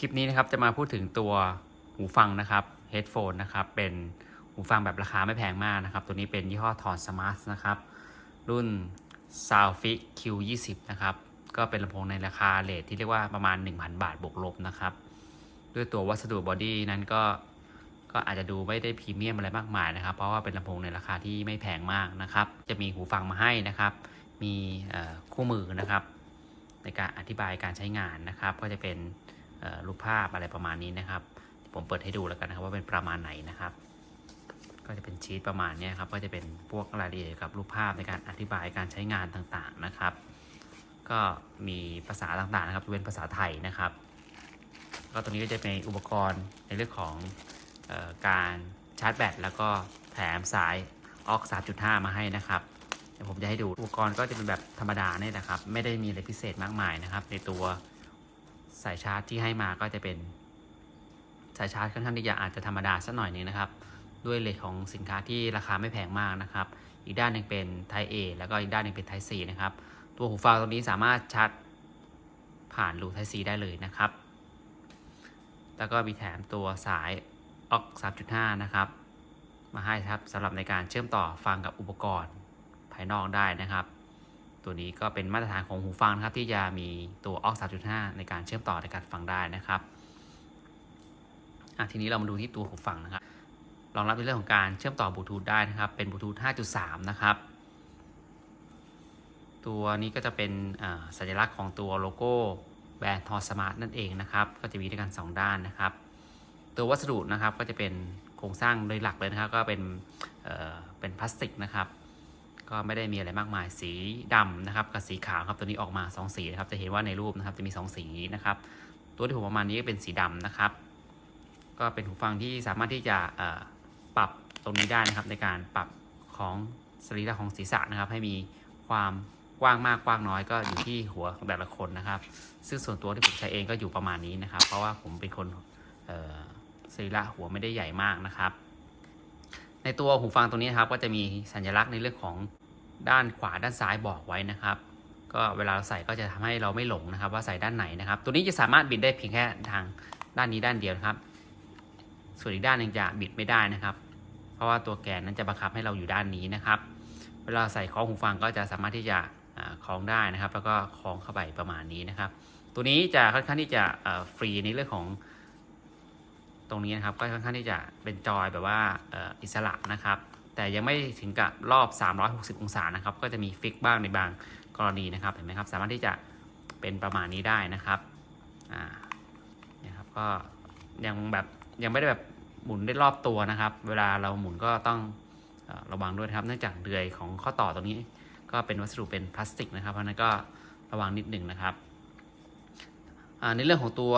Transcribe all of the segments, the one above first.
คลิปนี้นะครับจะมาพูดถึงตัวหูฟังนะครับ headphone นะครับ เป็นหูฟังแบบราคาไม่แพงมากนะครับ ตัวนี้เป็นยี่ห้อ t o n Smart นะครับ รุ่น Soundfix Q20 นะครับ ก็เป็นลำโพงในราคาเลทที่เรียกว่าประมาณ 1,000 บาทบวกลบนะครับ ด้วยตัววัสดุบอดี้นั้นก็ก็อาจจะดูไม่ได้พรีเมียมอะไรมากมายนะครับ เพราะว่าเป็นลำโพงในราคาที่ไม่แพงมากนะครับ จะมีหูฟังมาให้นะครับ มีคู่มือนะครับ ในการอธิบายการใช้งานนะครับ ก็จะเป็น รูปภาพอะไรประมาณนี้นะครับผมเปิดให้ดูแล้วกันนะครับว่าเป็นประมาณไหนนะครับ ก็จะเป็นชีตประมาณนี้ครับก็จะเป็นพวกรายละเอียดเกี่ยวกับรูปภาพในการอธิบายการใช้งานต่างๆนะครับ ก็มีภาษาต่างๆนะครับจะเป็นภาษาไทยนะครับ ก็ตรงนี้ก็จะเป็นอุปกรณ์ในเรื่องของออการชาร์จแบตแล้วก็แถมสายออก3.5 มาให้นะครับเดี๋ยวผมจะให้ดูอุปกรณ์ก็จะเป็นแบบธรรมดาเนี่ยนะครับ ไม่ได้มีอะไรพิเศษมากมายนะครับ ในตัว สายชาร์จที่ให้มาก็จะเป็นสายชาร์จค่อนข้างที่จะอาจจะธรรมดาสักหน่อยนึงนะครับ ด้วยเลทของสินค้าที่ราคาไม่แพงมากนะครับ อีกด้านหนึ่งเป็น Type A แล้วก็อีกด้านหนึ่งเป็น Type C นะครับ ตัวหูฟังตรงนี้สามารถชาร์จผ่านรู Type C ได้เลยนะครับ แล้วก็มีแถมตัวสายออก3.5 นะครับ มาให้ครับสำหรับในการเชื่อมต่อฟังกับอุปกรณ์ภายนอกได้นะครับ ตัวนี้ก็เป็นมาตรฐานของหูฟังนะครับ ที่จะมีตัวออก3.5 ในการเชื่อมต่อในการฟังได้นะครับทีนี้เรามาดูที่ตัวหูฟังนะครับรองรับในเรื่องของการเชื่อมต่อบลูทูธได้นะครับ เป็นบลูทูธ 5.3 นะครับ ตัวนี้ก็จะเป็นสัญลักษณ์ของตัวโลโก้แบรนด์ทอสมาร์ทนั่นเองนะครับ ก็จะมีด้วยกัน 2 ด้านนะครับ ตัววัสดุนะครับก็จะเป็นโครงสร้างโดยหลักเลยนะครับ ก็เป็นเป็นพลาสติกนะครับ ก็ไม่ได้มีอะไรมากมายสีดำนะครับกับสีขาวครับตัวนี้ออกมา 2 สีนะครับจะเห็นว่าในรูปนะครับจะมี 2 สีนะครับตัวที่ผมประมาณนี้ก็เป็นสีดำนะครับ ก็เป็นหูฟังที่สามารถที่จะปรับตรงนี้ได้นะครับ ในการปรับของสรีระของศีรษะนะครับ ให้มีความกว้างมากกว้างน้อยก็อยู่ที่หัวของแต่ละคนนะครับ ซึ่งส่วนตัวที่ผมใช้เองก็อยู่ประมาณนี้นะครับ เพราะว่าผมเป็นคนสรีระหัวไม่ได้ใหญ่มากนะครับ ในตัวหูฟังตัวนี้นครับก็จะมีสัญลักษณ์ในเรื่องของ ด้านขวาด้านซ้ายบอกไว้นะครับ ก็เวลาเราใส่ก็จะทำให้เราไม่หลงนะครับ ว่าใส่ด้านไหนนะครับ ตัวนี้จะสามารถบิดได้เพียงแค่ทางด้านนี้ด้านเดียวนะครับ ส่วนอีกด้านนึงจะบิดไม่ได้นะครับ เพราะว่าตัวแกนนั้นจะบังคับให้เราอยู่ด้านนี้นะครับ เวลาใส่คล้องหูฟังก็จะสามารถที่จะคล้องได้นะครับ แล้วก็คล้องเข้าไปประมาณนี้นะครับ ตัวนี้จะค่อนข้างที่จะฟรีในเรื่องของตรงนี้นะครับ ก็ค่อนข้างที่จะเป็นจอยแบบว่าอิสระนะครับ แต่ยังไม่ถึงกับรอบ 360 องศานะครับ ก็จะมีฟิกบ้างในบางกรณีนะครับ เห็นไหมครับ สามารถที่จะเป็นประมาณนี้ได้นะครับ อ่านี่ยครับ ก็ยังแบบยังไม่ได้แบบหมุนได้รอบตัวนะครับ เวลาเราหมุนก็ต้องระวังด้วยนะครับ เนื่องจากเดือยของข้อต่อตรงนี้ ก็เป็นวัสดุเป็นพลาสติกนะครับ เพราะนั้นก็ระวังนิดหนึ่งนะครับ ในเรื่องของตัว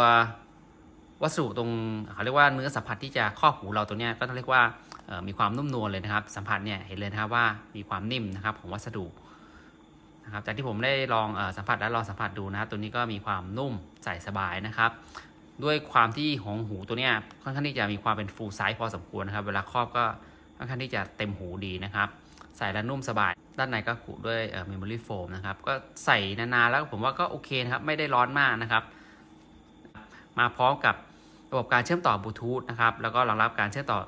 วัสดุตรงเขาเรียกว่าเนื้อสัมผัสที่จะครอบหูเราตัวเนี้ยก็ต้องเรียกว่า มีความนุ่มนวลเลยนะครับ สัมผัสเนี่ยเห็นเลยนะครับว่ามีความนิ่มนะครับของวัสดุนะครับจากที่ผมได้ลองอสัมผัสและลองสัมผัสดูนะครับ ตัวนี้ก็มีความนุ่มใส่สบายนะครับ ด้วยความที่ของหูตัวเนี้ยค่อนข้างที่จะมีความเป็น full size พอสมควรนะครับ เวลาครอบก็ค่อนข้างที่จะเต็มหูดีนะครับ ใส่แล้วนุ่มสบาย ด้านในก็กุด้วยเมมโมรี่โฟมนะครับ ก็ใส่นานๆแล้วผมว่าก็โอเคนะครับ ไม่ได้ร้อนมากนะครับ มาพร้อมกับระบบการเชื่อมต่อบลูทูธนะครับ แล้วก็รองรับการเชื่อมต่อ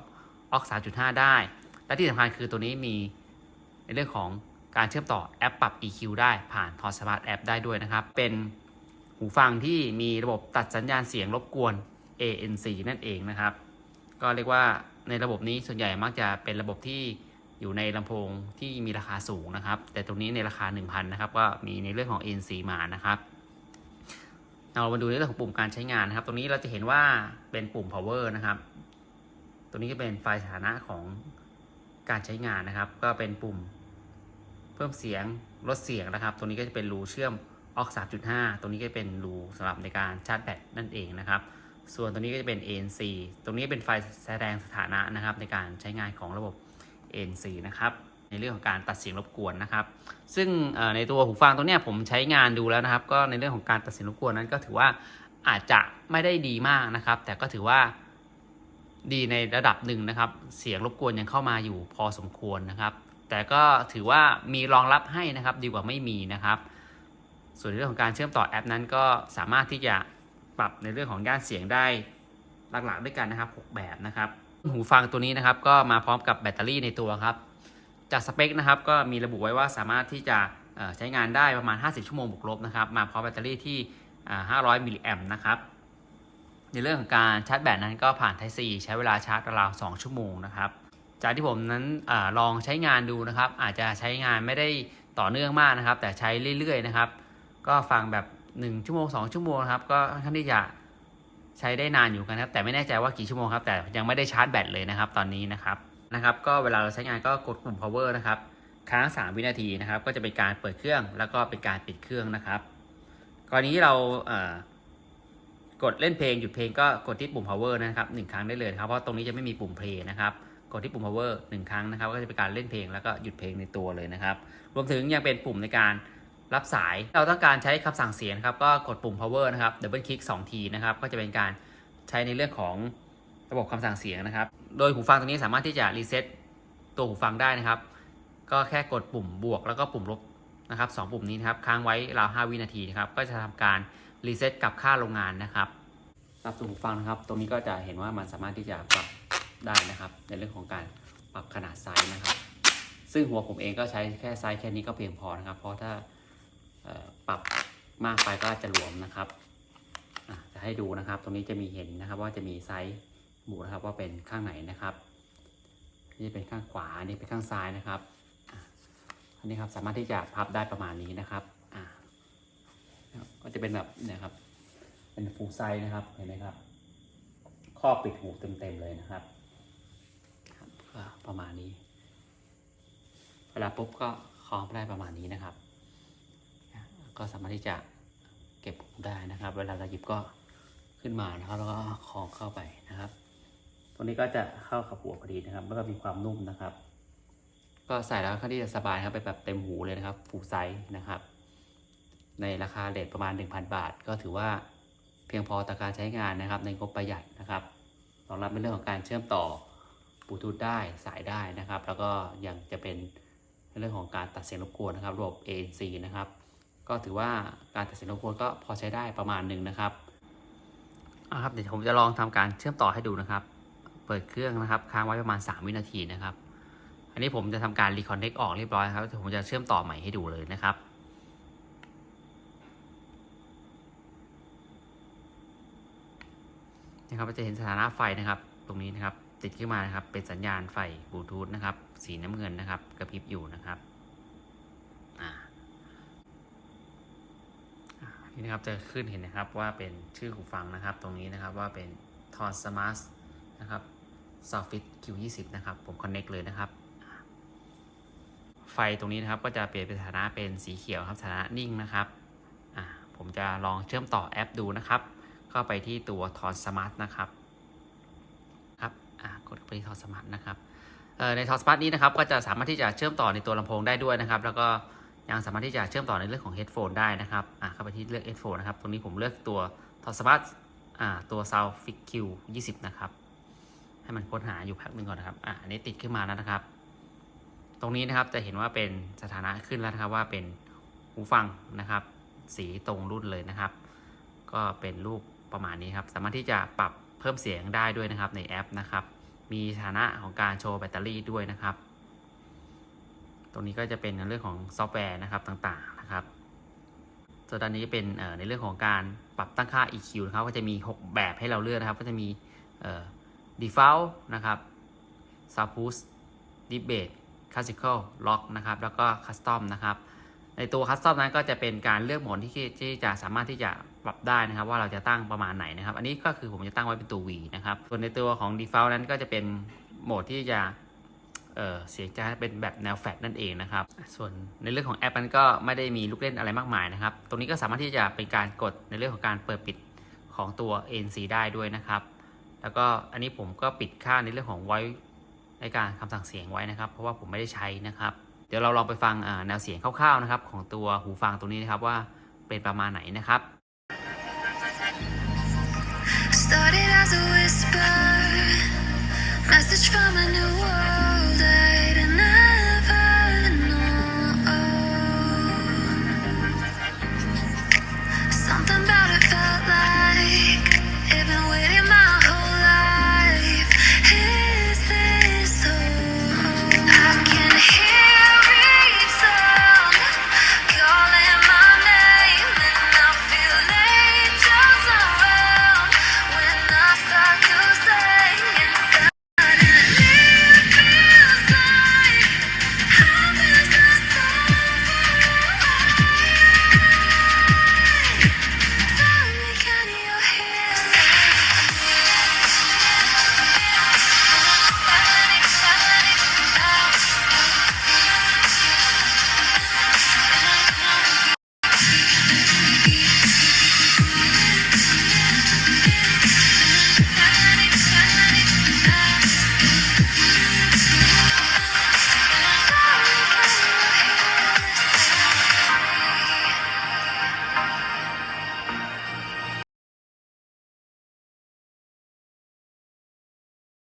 ออก 3.5 ได้ และที่สำคัญคือตัวนี้มีในเรื่องของการเชื่อมต่อแอปปรับ EQ ได้ผ่าน t o s Smart App ได้ด้วยนะครับ เป็นหูฟังที่มีระบบตัดสัญญาณเสียงรบกวน ANC นั่นเองนะครับ ก็เรียกว่าในระบบนี้ส่วนใหญ่มักจะเป็นระบบที่อยู่ในลำโพงที่มีราคาสูงนะครับ แต่ตรงนี้ในราคา 1,000นะครับก็มีในเรื่องของ ANC มานะครับเรามาดูในเรื่องของปุ่มการใช้งานนะครับ ตรงนี้เราจะเห็นว่าเป็นปุ่ม power นะครับ ตัวนี้ก็เป็นไฟสถานะของการใช้งานนะครับ ก็เป็นปุ่มเพิ่มเสียงลดเสียงนะครับตรงนี้ก็จะเป็นรูเชื่อมออก 3.5ตรงนี้ก็เป็นรูสำหรับในการชาร์จแบตนั่นเองนะครับ ส่วนตัวนี้ก็จะเป็น ANC ตรงนี้เป็นไฟแสดงสถานะนะครับ ในการใช้งานของระบบ ANC นะครับในเรื่องของการตัดเสียงรบกวนนะครับ ซึ่งในตัวหูฟังตัวเนี้ยผมใช้งานดูแล้วนะครับ ก็ในเรื่องของการตัดเสียงรบกวนนั้นก็ถือว่าอาจจะไม่ได้ดีมากนะครับ แต่ก็ถือว่า ดีในระดับหนึ่งนะครับ เสียงรบกวนยังเข้ามาอยู่พอสมควรนะครับ แต่ก็ถือว่ามีรองรับให้นะครับ ดีกว่าไม่มีนะครับ ส่วนในเรื่องของการเชื่อมต่อแอปนั้น ก็สามารถที่จะปรับในเรื่องของย่านเสียงได้หลักๆด้วยกันนะครับ 6 แบบนะครับ หูฟังตัวนี้นะครับ ก็มาพร้อมกับแบตเตอรี่ในตัวครับ จากสเปคนะครับ ก็มีระบุไว้ว่าสามารถที่จะใช้งานได้ประมาณ 50 ชั่วโมงบวกลบนะครับ มาพร้อมแบตเตอรี่ที่ 500 มิลลิแอมป์นะครับ ในเรื่องของการชาร์จแบตนั้นก็ผ่าน Type C ใช้เวลาชาร์จราวๆ2ชั่วโมงนะครับ จากที่ผมนั้นอลองใช้งานดูนะครับ อาจจะใช้งานไม่ได้ต่อเนื่องมากนะครับ แต่ใช้เรื่อยๆนะครับ ก็ฟังแบบ 1 ชั่วโมง 2 ชั่วโมงครับ ก็ค่อนข้างที่จะใช้ได้นานอยู่กันครับ แต่ไม่แน่ใจว่ากี่ชั่วโมงครับ แต่ยังไม่ได้ชาร์จแบตเลยนะครับ ตอนนี้นะครับนะครับ ก็เวลาเราใช้งานก็กดปุ่ม power นะครับ ค้าง 3 วินาทีนะครับ ก็จะเป็นการเปิดเครื่องแล้วก็เป็นการปิดเครื่องนะครับ กรณีที่เราเกดเล่นเพลงหยุดเพลงก็กดที่ปุ่ม power นะครับหนึ่งครั้งได้เลยครับเพราะตรงนี้จะไม่มีปุ่ม play นะครับกดที่ปุ่ม power หนึ่งครั้งนะครับก็จะเป็นการเล่นเพลงแล้วก็หยุดเพลงในตัวเลยนะครับรวมถึงยังเป็นปุ่มในการรับสาย เราต้องการใช้คำสั่งเสียงครับก็กดปุ่ม power นะครับ double click 2ทีนะครับก็จะเป็นการใช้ในเรื่องของระบบคำสั่งเสียงนะครับโดยหูฟังตัวนี้สามารถที่จะรีเซ็ตตัวหูฟังได้นะครับ ก็แค่กดปุ่มบวกแล้วก็ปุ่มลบนะครับสองปุ่มนี้นะครับค้างไว้ราว5วินาทีนะครับก็จะทำการ รีเซ็ตกับค่าโรงงานนะครับสับตัวหูฟังนะครับ ตรงนี้ก็จะเห็นว่ามันสามารถที่จะปรับได้นะครับ ในเรื่องของการปรับขนาดไซส์นะครับ ซึ่งหัวผมเองก็ใช้แค่ไซส์แค่นี้ก็เพียงพอนะครับ เพราะถ้าปรับมากไปก็อาจจะหลวมนะครับจะให้ดูนะครับ ตรงนี้จะมีเห็นนะครับ ว่าจะมีไซส์หมูนะครับว่าเป็นข้างไหนนะครับ นี่เป็นข้างขวานนี้เป็นข้างซ้ายนะครับอันนี้ครับสามารถที่จะพับได้ประมาณนี้นะครับ ก็จะเป็นแบบเนี่ยครับ เป็นฟูไซส์นะครับเห็นไหมครับครอปิดหูเต็มๆเลยนะครับครับก็ประมาณนี้เวลาปุ๊บก็คล้องได้ประมาณนี้นะครับ ก็สามารถที่จะเก็บหูได้นะครับ เวลาเราหยิบก็ขึ้นมานะครับแล้วก็คล้องเข้าไปนะครับ ตรงนี้ก็จะเข้ากับหัวพอดีนะครับแล้วก็มีความนุ่มนะครับ ก็ใส่แล้วค่อนข้างที่จะสบายครับเป็นแบบเต็มหูเลยนะครับฟูไซส์นะครับ ในราคาเลทประมาณ 1,000 บาท ก็ถือว่าเพียงพอต่อการใช้งานนะครับ ในงบประหยัดนะครับรองรับในเรื่องของการเชื่อมต่อบลูทูธได้สายได้นะครับ แล้วก็ยังจะเป็นเรื่องของการตัดเสียงรบกวนนะครับระบบ ANC นะครับก็ถือว่าการตัดเสียงรบกวนก็พอใช้ได้ประมาณหนึ่งนะครับเอะครับเดี๋ยวผมจะลองทำการเชื่อมต่อให้ดูนะครับ เปิดเครื่องนะครับ ค้างไว้ประมาณ 3 วินาทีนะครับ อันนี้ผมจะทำการรีคอนเนคออกเรียบร้อยครับเดี๋ยวผมจะเชื่อมต่อใหม่ให้ดูเลยนะครับ นะครับเราจะเห็นสถานะไฟนะครับ ตรงนี้นะครับ ติดขึ้นมานะครับ เป็นสัญญาณไฟบลูทูธนะครับ สีน้ำเงินนะครับ กระพริบอยู่นะครับนี่นะครับจะขึ้นเห็นนะครับว่าเป็นชื่อหูฟังนะครับ ตรงนี้นะครับว่าเป็น t o n s m a r t นะครับ s o f i t Q20 นะครับ ผม connect เลยนะครับ ไฟตรงนี้นะครับก็จะเปลี่ยนเป็นสถานะเป็นสีเขียวครับสถานะนิ่งนะครับผมจะลองเชื่อมต่อแอปดูนะครับ เข้าไปที่ตัว t o n Smart นะครับครับอ่ากดไปที่ t o n Smart นะครับเอ่อใน t o n Smart นี้นะครับก็จะสามารถที่จะเชื่อมต่อในตัวลำโพงได้ด้วยนะครับ แล้วก็ยังสามารถที่จะเชื่อมต่อในเรื่องของ headphone ได้นะครับอ่าเข้าไปที่เลือก headphone นะครับตรงนี้ผมเลือกตัว t o n Smart อ่าตัว Soundfix Q20 นะครับ ให้มันค้นหาอยู่แป๊บนึงก่อนนะครับอ่าอันนี้ติดขึ้นมาแล้วนะครับ ตรงนี้นะครับจะเห็นว่าเป็นสถานะขึ้นแล้วนะครับว่าเป็นหูฟังนะครับ สีตรงรุ่นเลยนะครับ ก็เป็นรูป ประมาณนี้ครับสามารถที่จะปรับเพิ่มเสียงได้ด้วยนะครับในแอปนะครับ มีสถานะของการโชว์แบตเตอรี่ด้วยนะครับ ตรงนี้ก็จะเป็นเรื่องของซอฟต์แวร์นะครับต่างๆนะครับส่วนด้านนี้เป็นในเรื่องของการปรับตั้งค่า EQ นะครับก็จะมี 6 แบบให้เราเลือกนะครับ ก็จะมี default นะครับ sound boost debate classical lock นะครับ แล้วก็ custom นะครับ ในตัว custom นั้นก็จะเป็นการเลือกโหมดที่ที่จะสามารถที่จะ ปรับได้นะครับ ว่าเราจะตั้งประมาณไหนนะครับ อันนี้ก็คือผมจะตั้งไว้เป็นตัว V นะครับ ส่วนในตัวของ default นั้นก็จะเป็นโหมดที่จะเเสียงจะเป็นแบบแนวแฟลตนั่นเองนะครับ ส่วนในเรื่องของแอปนั้นก็ไม่ได้มีลูกเล่นอะไรมากมายนะครับ ตรงนี้ก็สามารถที่จะเป็นการกดในเรื่องของการเปิดปิดของตัว ANC ได้ด้วยนะครับ แล้วก็อันนี้ผมก็ปิดค่าในเรื่องของ voice ในการคำสั่งเสียงไว้นะครับ เพราะว่าผมไม่ได้ใช้นะครับ เดี๋ยวเราลองไปฟังแนวเสียงคร่าวๆนะครับของตัวหูฟังตัวนี้นะครับว่าเป็นประมาณไหนนะครับ Started as a whisper, message from a new world.